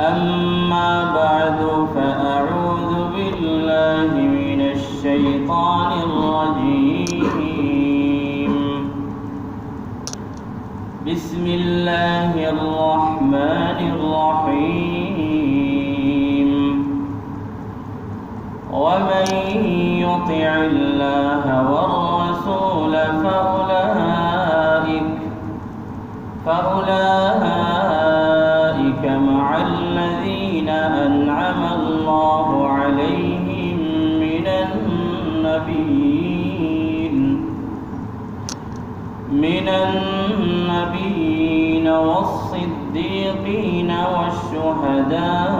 أما بعد فأعوذ بالله من الشيطان الرجيم. بسم الله الرحمن الرحيم. ومن يطع الله والرسول فأولئك فأولئك أنعم الله عليهم من النبيين. من النبيين والصديقين والشهداء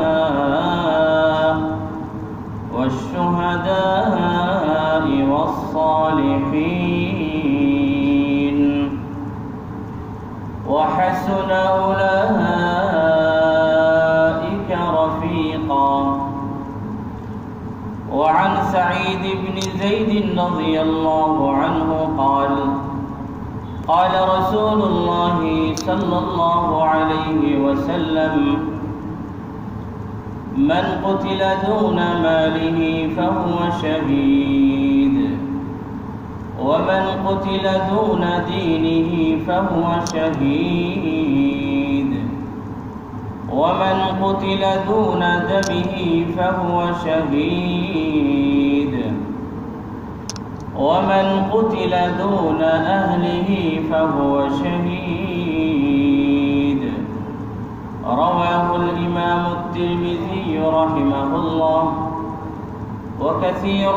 والشهداء والصالحين. وحسن أولئك سعيد بن زيد رضي الله عنه قال قال رسول الله صلى الله عليه وسلم من قتل دون ماله فهو شهيد ومن قتل دون دينه فهو شهيد. ومن قتل دون دمه فهو شهيد. ومن قتل دون أهله فهو شهيد. رواه الإمام الترمذي رحمه الله. وكثير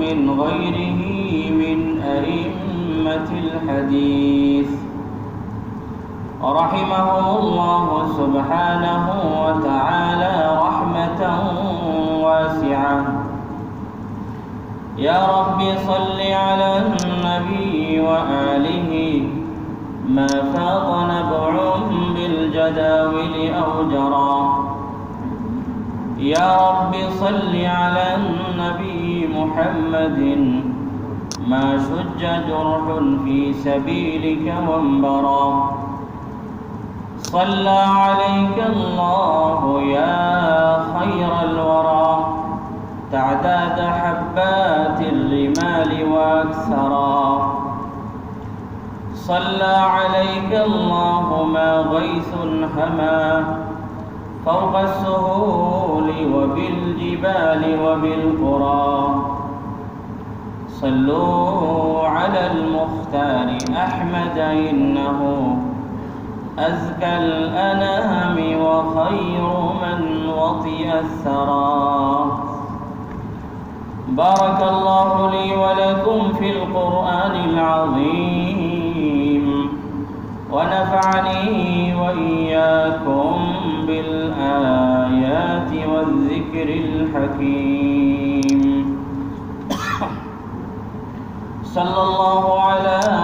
من غيره من أئمة الحديث. رحمهم الله سبحانه وتعالى رحمة واسعة. يا رب صل على النبي وآله. ما فاض نبع بالجداول أو جرى. يا رب صل على النبي محمد. ما شج جرح في سبيلك وانبرى صلى عليك الله يا خير الورى. تعداد حبات الرمال وأكثرا. صلى عليك الله ما غيث هما فوق السهول وبالجبال وبالقرى. صلوا على المختار أحمد إنه أزكى الأنام وخير من وطئ الثرى. بارك الله لي ولكم في القرآن العظيم. ونفعني وإياكم بالآيات والذكر الحكيم. صلى الله على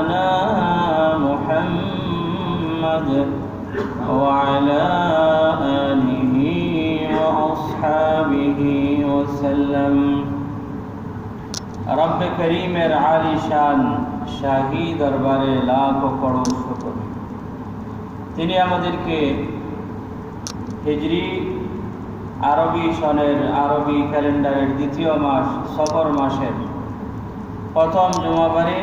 محمد وعلى آله وأصحابه وسلم রব করিমের আলী শান শাহী দরবারে লাখ করোড় শুকর তিনি আমাদেরকে হিজরি আরবি সনের আরবি ক্যালেন্ডারের দ্বিতীয় মাস সফর মাসের প্রথম জুমাবারে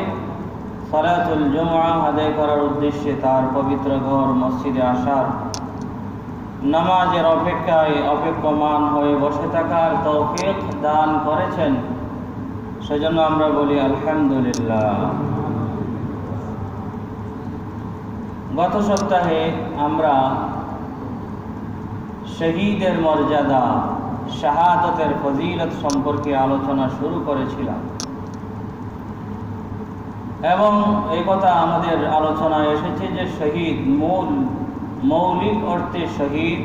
সলাতুল জুমা আদায় করার উদ্দেশ্যে তার পবিত্র ঘর মসজিদে আসার। নামাজের অপেক্ষায় অপেক্ষমান হয়ে বসে থাকার তৌফিক দান করেছেন। সেজন্য আমরা বলি আলহামদুলিল্লাহ। গত সপ্তাহে আমরা শহীদের মর্যাদা, শাহাদতের ফজিলত সম্পর্কে আলোচনা শুরু করেছিলাম। এবং এই কথা আমাদের আলোচনায় এসেছে যে শহীদ মূল, মৌলিক অর্থে শহীদ,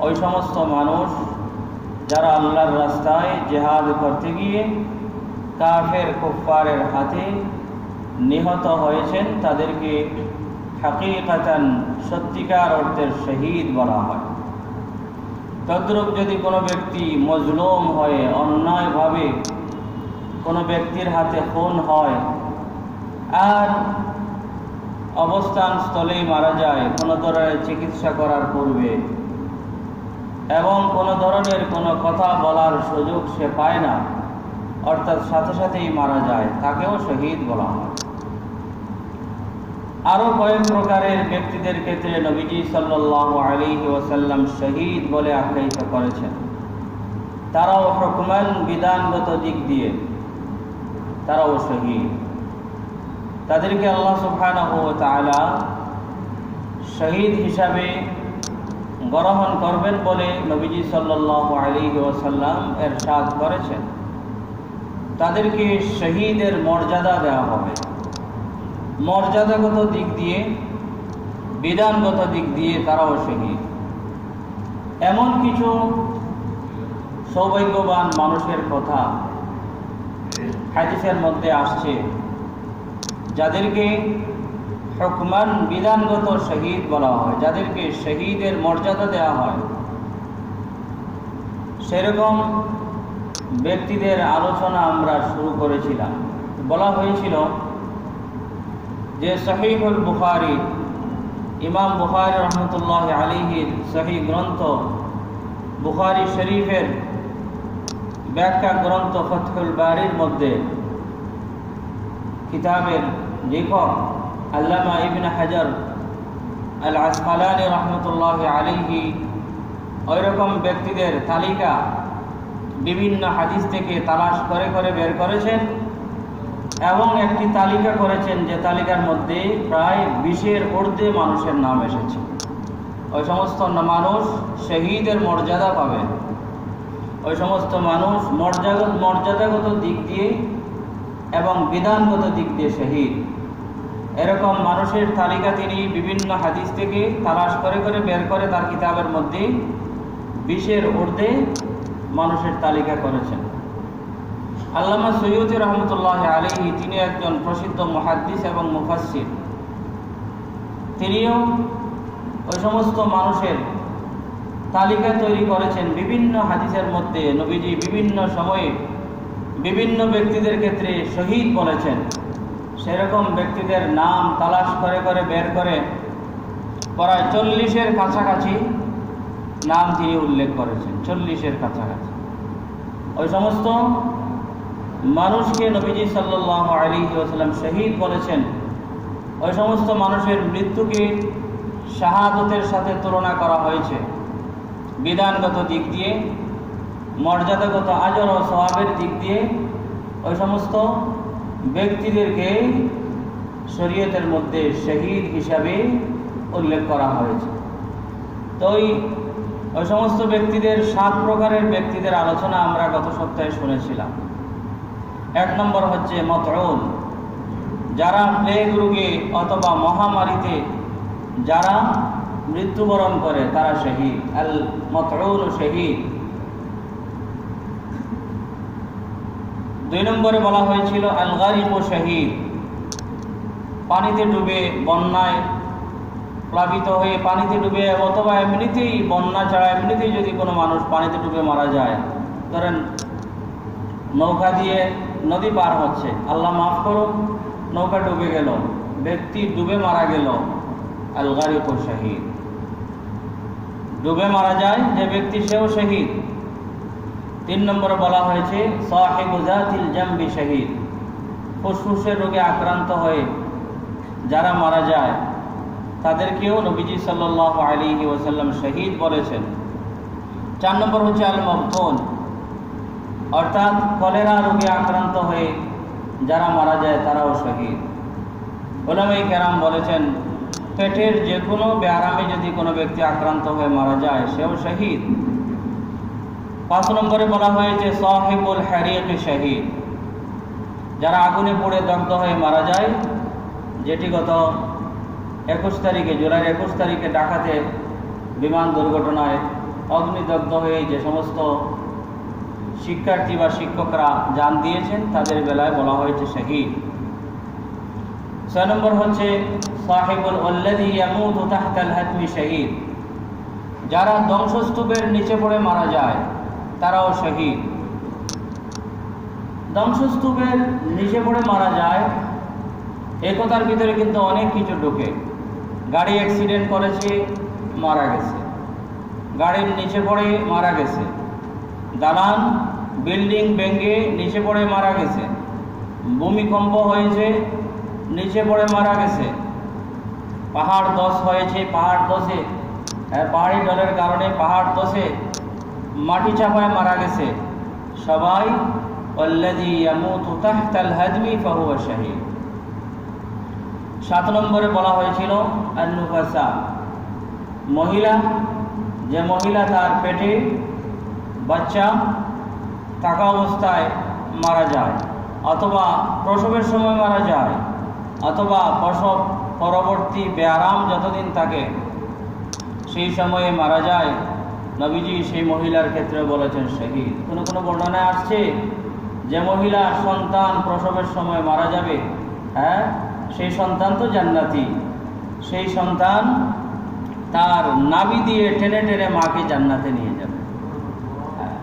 ওই সমস্ত মানুষ যারা আল্লাহর রাস্তায় জেহাদ করতে গিয়ে কাফের কুফারের হাতে নিহত হয়েছেন, তাদেরকে হাকিকাতান সত্যিকার অর্থের শহীদ বলা হয়। তদ্রূপ যদি কোনো ব্যক্তি মজলুম হয়ে, অন্যায়ভাবে কোনো ব্যক্তির হাতে খুন হয় আর অবস্থান স্থলেই মারা যায়, কোনো ধরনের চিকিৎসা করার পূর্বে। এবং কোনো ধরনের কোনো কথা বলার সুযোগ সে পায় না, অর্থাৎ সাথে সাথেই মারা যায়, তাকেও শহীদ বলা হয়। আরও কয়েক প্রকারের ব্যক্তিদের ক্ষেত্রে নবীজি সাল্লাহ আলী ওসাল্লাম শহীদ বলে আখ্যায়িত করেছেন। তারাও হকমান বিধানগত দিক দিয়ে, তারাও শহীদ। তাদেরকে আল্লাহ সুবহানাহু ওয়া তাআলা শহীদ হিসাবে গ্রহণ করবেন বলে নবীজি সাল্লাল্লাহু আলাইহি ওয়াসাল্লাম এরশাদ করেছেন। তাদেরকে শহীদের মর্যাদা দেওয়া হবে। মর্যাদাগত দিক দিয়ে, বিধানগত দিক দিয়ে তারাও শহীদ। এমন কিছু সৌভাগ্যবান মানুষের কথা হাদিসের মধ্যে আসছে। যাদেরকে হকমান বিধানগত শহীদ বলা হয়, যাদেরকে শহীদের মর্যাদা দেওয়া হয়, সেরকম ব্যক্তিদের আলোচনা আমরা শুরু করেছিলাম। বলা হয়েছিল যে শহীদুল বুখারি, ইমাম বুখারি রহমতুল্লাহ আলিহির সহি গ্রন্থ, বুখারি শরীফের ব্যাখ্যা গ্রন্থ ফতহুল বাড়ির মধ্যে কিতাবের লেখক আল্লামা ইবিন হাজার আল আসকালানি রহমতুল্লাহ আলিহি ওই রকম ব্যক্তিদের তালিকা বিভিন্ন হাদিস থেকে তালাশ করে করে বের করেছেন, এবং একটি তালিকা করেছেন যে তালিকার মধ্যে প্রায় বিশের ঊর্ধ্বে মানুষের নাম এসেছে। ওই সমস্ত মানুষ শহীদের মর্যাদা পাবে। ওই সমস্ত মানুষ মর্যাদা মর্যাদাগত দিক দিয়ে এবং বিধানগত দিক দিয়ে শহীদ। এরকম মানুষের তালিকা তিনি বিভিন্ন হাদিস থেকে তালাশ করে করে বের করে তার কিতাবের মধ্যে বিশের ঊর্ধ্বে মানুষের তালিকা করেছেন। আল্লামা সৈয়দ রহমতুল্লাহ আলী তিনি একজন প্রসিদ্ধ মহাদ্দিস এবং মুফাসির তিনিও ওই সমস্ত মানুষের তালিকা তৈরি করেছেন বিভিন্ন হাদিসের মধ্যে। নবীজি বিভিন্ন সময়ে বিভিন্ন ব্যক্তিদের ক্ষেত্রে শহীদ বলেছেন। সেরকম ব্যক্তিদের নাম তালাশ করে করে বের করে প্রায় চল্লিশের কাছাকাছি নাম তিনি উল্লেখ করেছেন, চল্লিশের কাছাকাছি। ওই সমস্ত মানুষকে নবীজি সাল্লাহ আলী ওসালাম শহীদ বলেছেন। ওই সমস্ত মানুষের মৃত্যুকে শাহাদতের সাথে তুলনা করা হয়েছে। বিধানগত দিক দিয়ে মর্যাদাগত আজর ও স্বভাবের দিক দিয়ে ওই সমস্ত ব্যক্তিদেরকে শরীয়তের মধ্যে শহীদ হিসাবে উল্লেখ করা হয়েছে। তো ওই ওই সমস্ত ব্যক্তিদের সাত প্রকারের ব্যক্তিদের আলোচনা আমরা গত সপ্তাহে শুনেছিলাম। এক নম্বর হচ্ছে মতরুল যারা প্লেগ রোগে অথবা মহামারীতে যারা মৃত্যুবরণ করে, তারা শহীদ। আল মতরুল শহীদ। দুই নম্বরে বলা হয়েছিল আল গারিব শহীদ। পানিতে ডুবে বন্যায় প্লাবিত হয়ে পানিতে ডুবে অথবা এমনিতেই বন্যা ছাড়া এমনিতেই যদি কোনো মানুষ পানিতে ডুবে মারা যায়, ধরেন নৌকা দিয়ে নদী পার হচ্ছে, আল্লাহ মাফ করুন নৌকা ডুবে গেল, ব্যক্তি ডুবে মারা গেল আল গারিব শহীদ। ডুবে মারা যায় যে ব্যক্তি সেও শহীদ। তিন নম্বরে বলা হয়েছে শহীদ। ফুসফুসের রোগে আক্রান্ত হয়ে যারা মারা যায়, তাদেরকেও নবীজি সাল্লাহ আলী ওসাল্লাম শহীদ বলেছেন। চার নম্বর হচ্ছে আল মবতুন অর্থাৎ কলেরা রোগে আক্রান্ত হয়ে যারা মারা যায়, তারাও শহীদ। ওলামাই কেরাম বলেছেন, পেটের যে কোনো ব্যারামে যদি কোনো ব্যক্তি আক্রান্ত হয়ে মারা যায়, সেও শহীদ। পাঁচ নম্বরে বলা হয়েছে, সাহেবুল হ্যারিক শহীদ। যারা আগুনে পড়ে দগ্ধ হয়ে মারা যায়, যেটি গত একুশ তারিখে, জুলাইয়ের একুশ তারিখে ডাকাতে বিমান দুর্ঘটনায় অগ্নিদগ্ধ হয়ে যে সমস্ত শিক্ষার্থী বা শিক্ষকরা যান দিয়েছেন, তাদের বেলায় বলা হয়েছে শহীদ। ছয় নম্বর হচ্ছে, সাহেবুল তাহতাল হাতমি শহীদ। যারা ধ্বংসস্তূপের নিচে পড়ে মারা যায় তারাও শহীদ। ধ্বংসস্তূপের নিচে পড়ে মারা যায়। একতার ভিতরে কিন্তু অনেক কিছু ঢোকে। গাড়ি অ্যাক্সিডেন্ট করেছে, মারা গেছে। গাড়ির নিচে পড়ে মারা গেছে। দালান, বিল্ডিং ভেঙে নিচে পড়ে মারা গেছে। ভূমিকম্প হয়েছে, নিচে পড়ে মারা গেছে। পাহাড় দশ হয়েছে, পাহাড় দশে হ্যাঁ পাহাড়ি ডলের কারণে পাহাড় দশে মাটি চাপায় মারা গেছে। সবাই সাত নম্বরে বলা হয়েছিল মহিলা, যে মহিলা তার পেটে বাচ্চা থাকা অবস্থায় মারা যায়, অথবা প্রসবের সময় মারা যায়, অথবা প্রসব পরবর্তী ব্যায়াম যতদিন থাকে, সেই সময়ে মারা যায় নবীজি সেই মহিলার ক্ষেত্রে বলেছেন, শহীদ। কোনো কোনো বর্ণনায় আসছে যে মহিলা সন্তান প্রসবের সময় মারা যাবে। হ্যাঁ সেই সন্তান তো জান্নাতি। সেই সন্তান তার নাবি দিয়ে টেনে টেনে মাকে জান্নাতে নিয়ে যাবে। হ্যাঁ।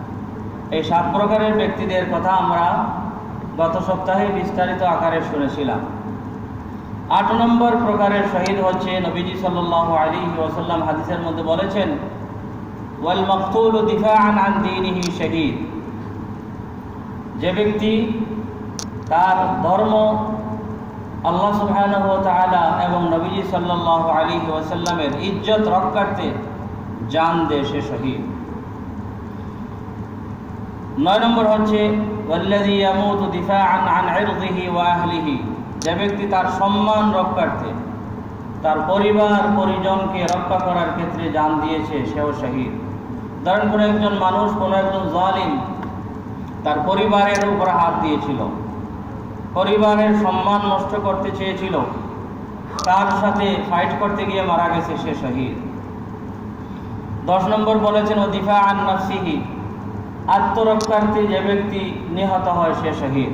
এই সাত প্রকারের ব্যক্তিদের কথা আমরা গত সপ্তাহে বিস্তারিত আকারে শুনেছিলাম। আট নম্বর প্রকারের শহীদ হচ্ছে নবীজি সাল্লাহ আলী ওসাল্লাম হাদিসের মধ্যে বলেছেন মকতুল দিফাআন আন দীনিহি শহীদ যে ব্যক্তি তার ধর্ম আল্লাহ সুবহানাহু ওয়া তাআলা এবং নবীজি সাল্লাল্লাহু আলাইহি ওয়াসাল্লামের ইজ্জত রক্ষার্থে জান দেয় সে শহীদ। নয় নম্বর হচ্ছে, ওয়াল্লাযী ইয়ামুতু দিফাআন আন ইরদিহি ওয়া আহলিহি। যে ব্যক্তি তার সম্মান রক্ষার্থে তার পরিবার পরিজনকে রক্ষা করার ক্ষেত্রে জান দিয়েছে, সেও শহীদ। ধরেন কোনো একজন মানুষ, কোনো একজন জালিম তার পরিবারের উপর হাত দিয়েছিল। পরিবারের সম্মান নষ্ট করতে চেয়েছিল। তার সাথে ফাইট করতে গিয়ে মারা গেছে সে শহীদ। দশ নম্বর বলেছেন ও দিফা আন নাফসিহি। আত্মরক্ষার্থী যে ব্যক্তি নিহত হয় সে শহীদ।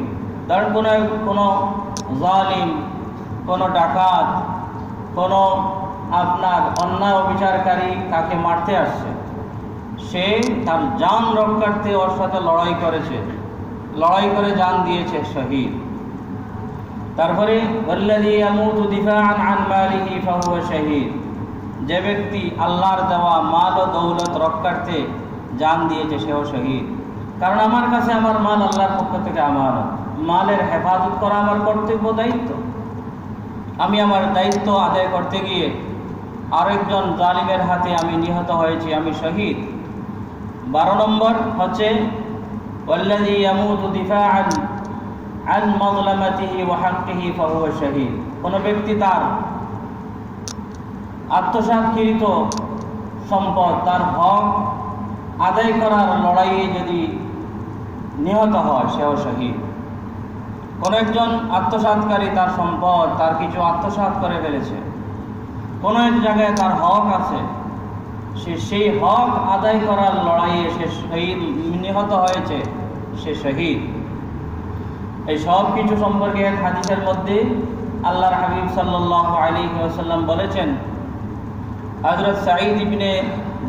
ধরেন কোনো কোনো জালিম, কোনো ডাকাত, কোনো আপনার অন্যায় অবিচারকারী তাকে মারতে আসছে। সে তার জান রক্ষার্থে ওর সাথে লড়াই করেছে। লড়াই করে জান দিয়েছে শহীদ। তারপরে শাহীদ। যে ব্যক্তি আল্লাহর দেওয়া মাল ও দৌলত রক্ষার্থে জান দিয়েছে, সেও শহীদ। কারণ আমার কাছে আমার মাল আল্লাহর পক্ষ থেকে আমার মালের হেফাজত করা আমার কর্তব্য, দায়িত্ব। আমি আমার দায়িত্ব আদায় করতে গিয়ে আরেকজন জালিমের হাতে আমি নিহত হয়েছি, আমি শহীদ। বারো নম্বর হচ্ছে কোন ব্যক্তি তার আত্মসাৎকৃত সম্পদ, তার হক আদায় করার লড়াইয়ে যদি নিহত হয়, সেও শহীদ। কোন একজন আত্মসাৎকারী তার সম্পদ, তার কিছু আত্মসাৎ করে ফেলেছে। কোনো এক জায়গায় তার হক আছে সে সেই হক আদায় করার লড়াইয়ে সে শহীদ নিহত হয়েছে, সে শহীদ। এই সব কিছু সম্পর্কে এক হাদিসের মধ্যে আল্লাহর হাবিব সাল্লাহ আলী ওসাল্লাম বলেছেন হজরত সাঈদ ইবনে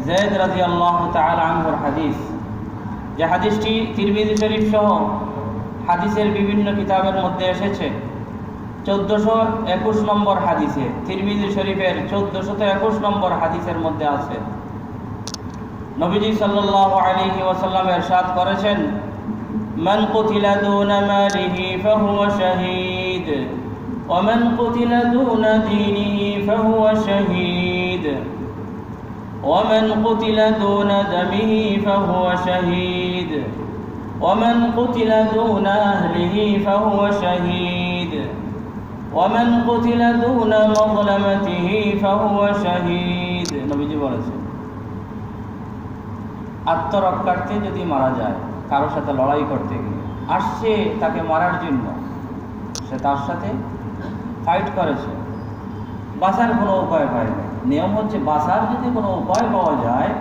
জেদ রাজি আল্লাহ তাল আনহর হাদিস। যে হাদিসটি তিরমিজি শরীফ সহ হাদিসের বিভিন্ন কিতাবের মধ্যে এসেছে। চোদ্দোশো একুশ নম্বর হাদিসে, তিরমিজি শরীফের চোদ্দোশত একুশ নম্বর হাদিসের মধ্যে আছে। নবীজি সাল্লাহ আলিহি ওয়াসাল্লাম এরশাদ করেছেন من قتل دون ماله فهو شهيد ومن قتل دون دينه فهو شهيد ومن قتل دون دمه فهو شهيد ومن قتل دون أهله فهو شهيد ومن قتل دون مظلمته فهو شهيد নবীজি বলেছেন আত্মরক্ষার্থে যদি মারা যায়, কারোর সাথে লড়াই করতে গিয়ে, আসছে তাকে মারার জন্য, সে তার সাথে ফাইট করেছে। বাঁচার কোনো উপায় পায় না নিয়ম হচ্ছে বাঁচার যদি কোনো উপায় পাওয়া যায়,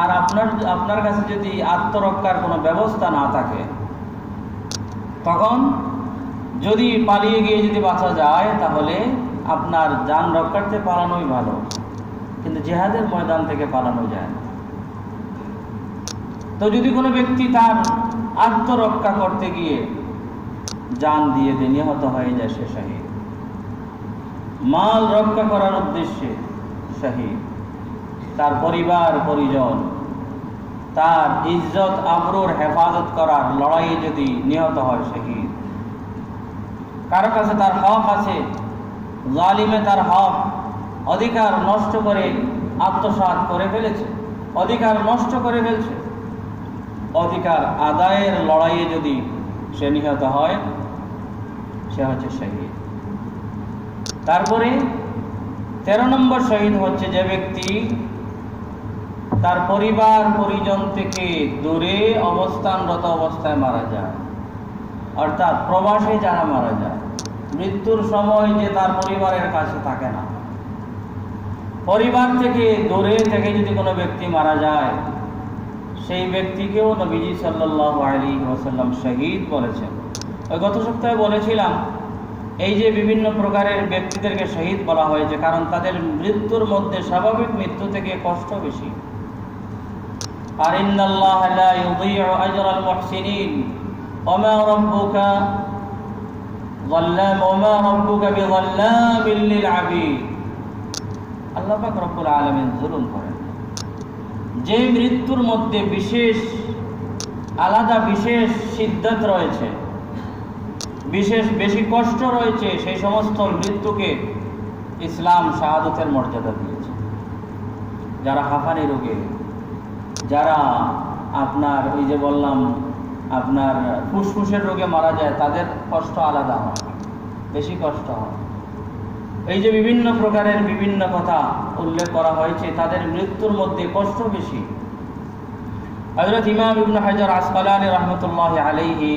আর আপনার আপনার কাছে যদি আত্মরক্ষার কোনো ব্যবস্থা না থাকে, তখন যদি পালিয়ে গিয়ে যদি বাঁচা যায়, তাহলে আপনার যান রক্ষার্থে পালানোই ভালো। কিন্তু জেহাদের ময়দান থেকে পালানো যায় না। তো যদি কোনো ব্যক্তি তার আত্মরক্ষা করতে গিয়ে যান দিয়ে দিয়ে, নিহত হয়ে যায়, সে শহীদ। মাল রক্ষা করার উদ্দেশ্যে শহীদ। তার পরিবার, পরিজন, তার ইজ্জত আবরুর হেফাজত করার লড়াইয়ে যদি নিহত হয়, শহীদ। কারও কাছে তার হক আছে, জালিমে তার হক অধিকার নষ্ট করে আত্মসাৎ করে ফেলেছে, অধিকার নষ্ট করে ফেলছে। অধিকার আদায়ের লড়াইয়ে যদি সে নিহত হয়, সে হচ্ছে শহীদ। তারপরে তেরো নম্বর শহীদ হচ্ছে যে ব্যক্তি তার পরিবার পরিজন থেকে দূরে অবস্থানরত অবস্থায় মারা যায়। অর্থাৎ প্রবাসে যারা মারা যায়, মৃত্যুর সময় যে তার পরিবারের কাছে থাকে না। পরিবার থেকে দূরে থেকে যদি কোনো ব্যক্তি মারা যায় সেই ব্যক্তিকেও নবীজি সাল্লাহ আলী ওসাল্লাম শহীদ বলেছেন ওই গত সপ্তাহে বলেছিলাম এই যে বিভিন্ন প্রকারের ব্যক্তিদেরকে শহীদ বলা হয়েছে কারণ তাদের মৃত্যুর মধ্যে স্বাভাবিক মৃত্যু থেকে কষ্ট বেশি আর ইন্নাল্লাহ লা ইউযী'ু আজরাল মুহসিনিন ওমা রাব্বুকা ظلام وما ربك بظلام للعبيد আল্লাহ পাক রব্বুল আলামিন জুলুম করেন যে মৃত্যুর মধ্যে বিশেষ, আলাদা বিশেষ সিদ্ধাত রয়েছে, বিশেষ বেশি কষ্ট রয়েছে, সেই সমস্ত মৃত্যুকে ইসলাম শাহাদতের মর্যাদা দিয়েছে। যারা হাঁফানি রোগে, যারা আপনার ওই যে বললাম, আপনার ফুসফুসের রোগে মারা যায়, তাদের কষ্ট আলাদা হয়, বেশি কষ্ট হয়। এই যে বিভিন্ন প্রকারের বিভিন্ন কথা উল্লেখ করা হয়েছে, তাদের মৃত্যুর মধ্যে কষ্ট বেশি। হজরত ইমাম ইবন হাজার আসকালানি রহমতুল্লাহ আলাইহি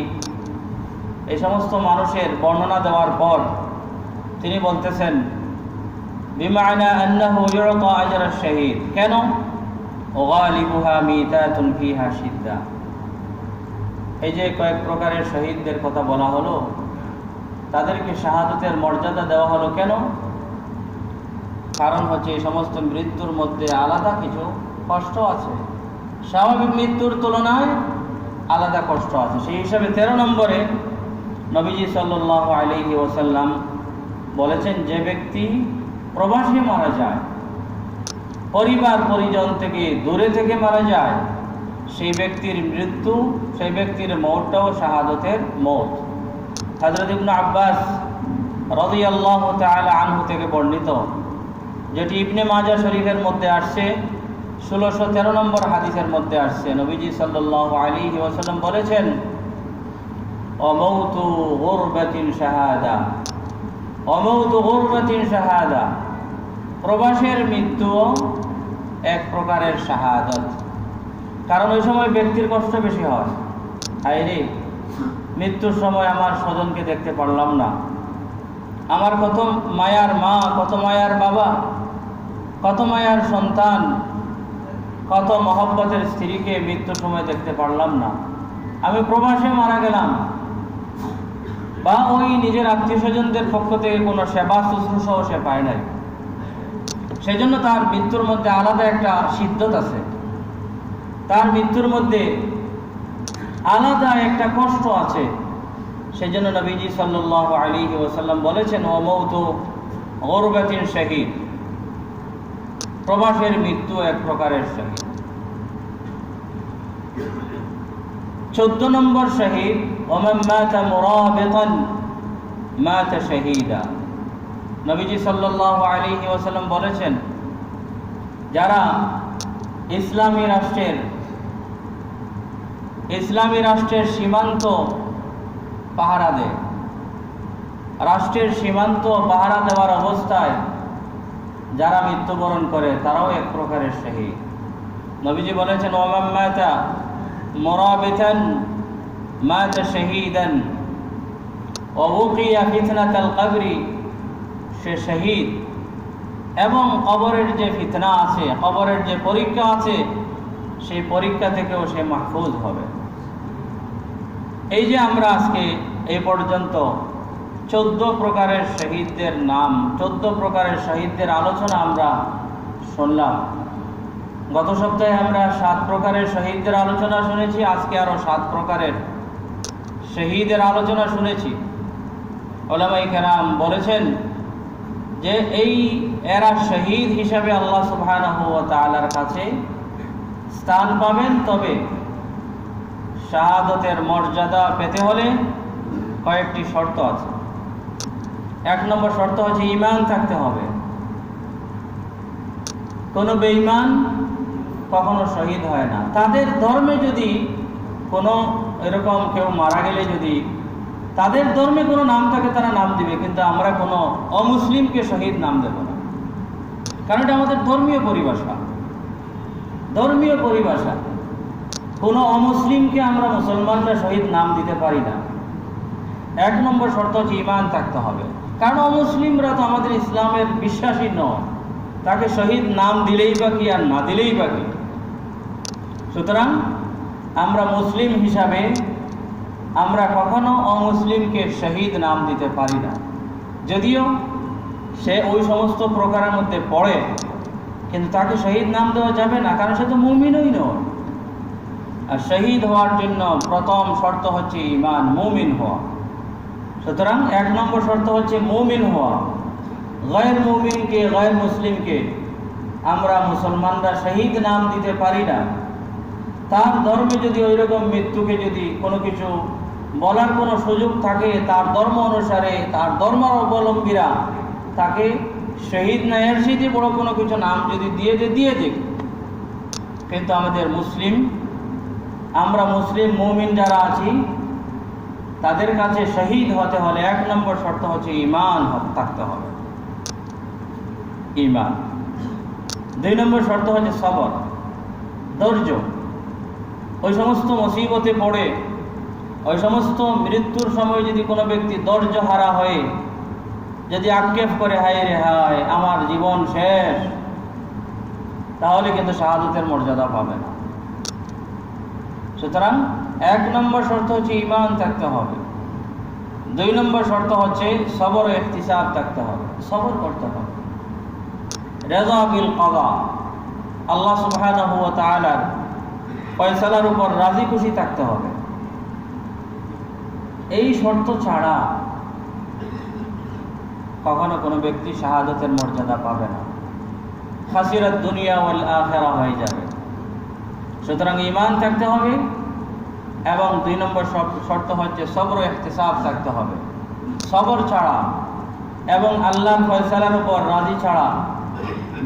এই সমস্ত মানুষের বর্ণনা দেওয়ার পর তিনি বলতেছেন বিমায়না আন্নাহু ইউতা আজর শহীদ। কেন? ওগালিবুহা মিতাতুন ফিহা এই যে কয়েক প্রকারের শহীদদের কথা বলা হলো তাদেরকে শাহাদতের মর্যাদা দেওয়া হলো কেন? কারণ হচ্ছে এই সমস্ত মৃত্যুর মধ্যে আলাদা কিছু কষ্ট আছে। স্বাভাবিক মৃত্যুর তুলনায় আলাদা কষ্ট আছে। সেই হিসাবে তেরো নম্বরে নবীজি সাল্লাহ আলহি ওসাল্লাম বলেছেন, যে ব্যক্তি প্রবাসী মারা যায়, পরিবার পরিজন থেকে দূরে থেকে মারা যায়, সেই ব্যক্তির মৃত্যু, সেই ব্যক্তির মৌতটাও শাহাদতের মৌত। হজরত ইবনু আব্বাস রদি আল্লাহ আনহু থেকে বর্ণিত, যেটি ইবনে মাজা শরীফের মধ্যে আসছে, ষোলোশো তেরো নম্বর হাদিসের মধ্যে আসছে। নবীজি সাল্লাহ আলী ওসাল্লাম বলেছেন, অমৌতু গোরবাতিন শাহাদা, অমৌতু গোরবাতিন শাহাদা, প্রবাসের মৃত্যুও এক প্রকারের শাহাদত। কারণ ওই সময় ব্যক্তির কষ্ট বেশি হয়। হাই রে! মৃত্যুর সময় আমার স্বজনকে দেখতে পারলাম না। আমার কত মায়ার মা, কত মায়ার বাবা, কত মায়ার সন্তান, কত মহব্বতের স্ত্রীকে মৃত্যুর সময় দেখতে পারলাম না। আমি প্রবাসে মারা গেলাম। বা ওই নিজের আত্মীয় স্বজনদের পক্ষ থেকে কোনো সেবা শুশ্রূষাও সে পায় নাই। সেই জন্য তার মৃত্যুর মধ্যে আলাদা একটা সিদ্ধত আছে। তার মৃত্যুর মধ্যে আলাদা একটা কষ্ট আছে। সেই জন্য নবীজি সাল্লাহ আলী ওসাল্লাম বলেছেন ও মৌত গৌরবাতিন শহীদ। প্রবাসের মৃত্যু এক প্রকারের শহীদ। চোদ্দ নম্বর শহীদ শহীদা। নবীজি সাল্লাহ আলী ওসাল্লাম বলেছেন, যারা ইসলামী রাষ্ট্রের ইসলামী রাষ্ট্রের সীমান্ত পাহারা দেয়। রাষ্ট্রের সীমান্ত পাহারা দেওয়ার অবস্থায় যারা মৃত্যুবরণ করে, তারাও এক প্রকারের শহীদ। নবীজি বলেছেন, ওমাম মাতা মোরাবেতন মাতা শহীদন অবুকিয়া ফিতনাতাল কবরি। সে শহীদ এবং কবরের যে ফিতনা আছে, কবরের যে পরীক্ষা আছে, সেই পরীক্ষা থেকেও সে মাহফুজ হবে। এই যে আমরা আজকে এই পর্যন্ত চোদ্দ প্রকারের শহীদদের নাম, চোদ্দ প্রকারের শহীদদের আলোচনা আমরা শুনলাম। গত সপ্তাহে আমরা সাত প্রকারের শহীদদের আলোচনা শুনেছি, আজকে আরও সাত প্রকারের শহীদের আলোচনা শুনেছি। ওলামাই কেরাম বলেছেন যে এই এরা শহীদ হিসাবে আল্লাহ তাআলার কাছে স্থান পাবেন, তবে শাহাদতের মর্যাদা পেতে হলে কয়েকটি শর্ত আছে। এক নম্বর শর্ত হচ্ছে ইমান থাকতে হবে। কোনো বেঈমান কখনো শহীদ হয় না। তাদের ধর্মে যদি কোনো এরকম কেউ মারা গেলে যদি তাদের ধর্মে কোনো নাম থাকে, তারা নাম দিবে, কিন্তু আমরা কোনো অমুসলিমকে শহীদ নাম দেব না। কারণ এটা আমাদের ধর্মীয় পরিভাষা। ধর্মীয় পরিভাষা। কোনো অমুসলিমকে আমরা মুসলমানরা শহীদ নাম দিতে পারি না। এক নম্বর শর্ত হচ্ছে ইমান থাকতে হবে। কারণ অমুসলিমরা তো আমাদের ইসলামের বিশ্বাসী নয়। তাকে শহীদ নাম দিলেই বা কি আর না দিলেই বা কি? সুতরাং আমরা মুসলিম হিসাবে আমরা কখনো অমুসলিমকে শহীদ নাম দিতে পারি না। যদিও সে ওই সমস্ত প্রকারের মধ্যে পড়ে, কিন্তু তাকে শহীদ নাম দেওয়া যাবে না, কারণ সে তো মুমিনই নয়। আর শহীদ হওয়ার জন্য প্রথম শর্ত হচ্ছে ইমান মুমিন হওয়া। সুতরাং এক নম্বর শর্ত হচ্ছে মুমিন হওয়া। গয়ের মুমিনকে, গয়ের মুসলিমকে আমরা মুসলমানরা শহীদ নাম দিতে পারি না। তার ধর্মে যদি ওই রকম মৃত্যুকে যদি কোনো কিছু বলার কোনো সুযোগ থাকে, তার ধর্ম অনুসারে, তার ধর্মের অবলম্বীরা তাকে শহীদ না এর সাথে বড় কোনো কিছু নাম যদি দিয়ে যে দিয়ে দিক কিন্তু আমাদের মুসলিম আমরা মুসলিম মুমিন যারা আছি, তাদের কাছে শহীদ হতে হলে এক নম্বর শর্ত হচ্ছে ইমান থাকতে হবে। ইমান দুই নম্বর শর্ত হচ্ছে সবর, ধৈর্য। ওই সমস্ত মুসিবতে পড়ে, ওই সমস্ত মৃত্যুর সময় যদি কোনো ব্যক্তি ধৈর্য হারা হয়ে, যদি আক্ষেপ করে, হায় রে হায়, আমার জীবন শেষ, তাহলে কিন্তু শাহাদতের মর্যাদা পাবে না। সুতরাং এক নম্বর শর্ত হচ্ছে ইমান থাকতে হবে। দুই নম্বর শর্ত হচ্ছে সবর ইহতিসাব থাকতে হবে। সবর করতে হবে। রেজা বিল কদা। আল্লাহ ওয়া ফয়সালার উপর রাজি খুশি থাকতে হবে। এই শর্ত ছাড়া কখনো কোনো ব্যক্তি শাহাদতের মর্যাদা পাবে না। খাসিরাত দুনিয়া ওয়াল আখেরা হয়ে যাবে। সুতরাং ইমান থাকতে হবে এবং দুই নম্বর শর্ত- হচ্ছে সবর এহতেসাব থাকতে হবে। সবর ছাড়া এবং আল্লাহর ফয়সালার উপর রাজি ছাড়া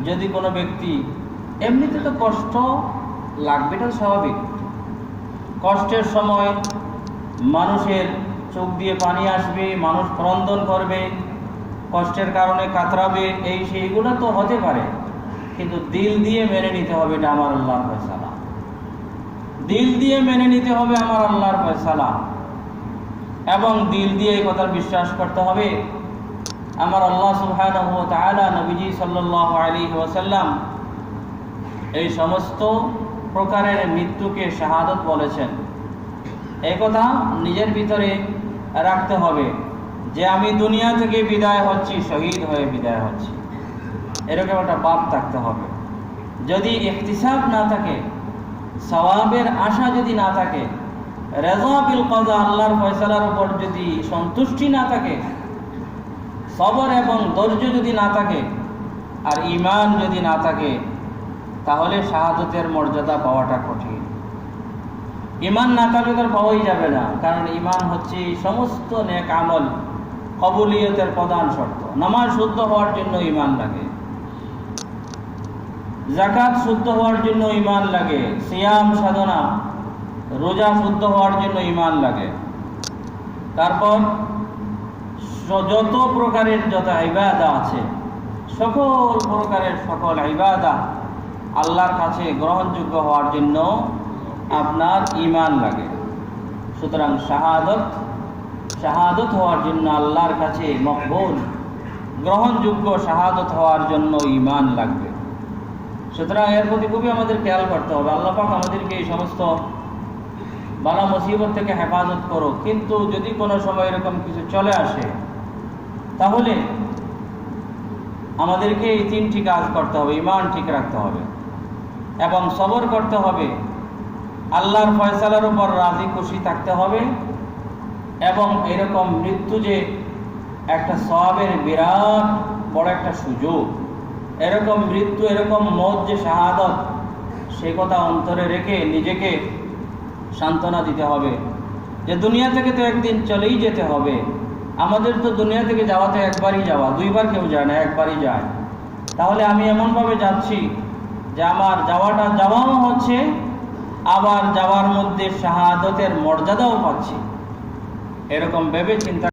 যদি কোনো ব্যক্তি এমনিতে তো কষ্ট লাগবে এটা স্বাভাবিক। কষ্টের সময় মানুষের চোখ দিয়ে পানি আসবে, মানুষ ক্রন্দন করবে, কষ্টের কারণে কাতরাবে, এই সেইগুলো তো হতে পারে। কিন্তু দিল দিয়ে মেনে নিতে হবে এটা আমার আল্লাহর ফয়সালা। দিল দিয়ে মেনে নিতে হবে আমার আল্লাহর ফয়সালা। এবং দিল দিয়ে এই কথা বিশ্বাস করতে হবে। আমার আল্লাহ তাআলা নবীজি সাল্লাল্লাহু আলাইহি ওয়াসাল্লাম এই সমস্ত প্রকারের মৃত্যুকে শাহাদত বলেছেন। এই কথা নিজের ভিতরে রাখতে হবে যে আমি দুনিয়া থেকে বিদায় হচ্ছি, শহীদ হয়ে বিদায় হচ্ছি। এরকম একটা বাপ থাকতে হবে। যদি ইহতিসাব না থাকে সওয়াবের আশা যদি না থাকে, রেজা বিল কদা আল্লাহর ফয়সালার উপর যদি সন্তুষ্টি না থাকে, সবর এবং ধৈর্য যদি না থাকে, আর ইমান যদি না থাকে, তাহলে শাহাদতের মর্যাদা পাওয়াটা কঠিন। ইমান না থাকলে তার পাওয়াই যাবে না, কারণ ইমান হচ্ছে সমস্ত নেক আমল কবুলিয়তের প্রধান শর্ত। নামাজ শুদ্ধ হওয়ার জন্য ইমান লাগে। জাকাত শুদ্ধ হওয়ার জন্য ইমান লাগে, সিয়াম সাধনা, রোজা শুদ্ধ হওয়ার জন্য ইমান লাগে। তারপর যত প্রকারের যত ইবাদা আছে, সকল প্রকারের সকল ইবাদা আল্লাহর কাছে গ্রহণযোগ্য হওয়ার জন্য আপনার ইমান লাগে। সুতরাং শাহাদত শাহাদত হওয়ার জন্য আল্লাহর কাছে মকবুল, গ্রহণযোগ্য শাহাদত হওয়ার জন্য ইমান লাগবে। সুতরাং এর প্রতি খুবই আমাদের খেয়াল করতে হবে। আল্লাহ পাক আমাদেরকে এই সমস্ত বালা মুসিবত থেকে হেফাজত করো কিন্তু যদি কোনো সময় এরকম কিছু চলে আসে, তাহলে আমাদেরকে এই তিনটি কাজ করতে হবে ইমান ঠিক রাখতে হবে এবং সবর করতে হবে। আল্লাহর ফয়সালার উপর রাজি খুশি থাকতে হবে এবং এরকম মৃত্যু যে একটা সবের বিরাট বড় একটা সুযোগ। এরকম মৃত্যু, এরকম মত যে শাহাদত, সে কথা অন্তরে রেখে নিজেকে সান্ত্বনা দিতে হবে। যে দুনিয়া থেকে তো একদিন চলেই যেতে হবে। আমাদের তো দুনিয়া থেকে যাওয়াতে একবারই যাওয়া, দুইবার কেউ যায় না, একবারই যায়। তাহলে আমি এমনভাবে যাচ্ছি যে আমার যাওয়াটা, যাওয়াও হচ্ছে, আবার যাওয়ার মধ্যে শাহাদতের মর্যাদাও পাচ্ছি। এরকম ভেবে চিন্তা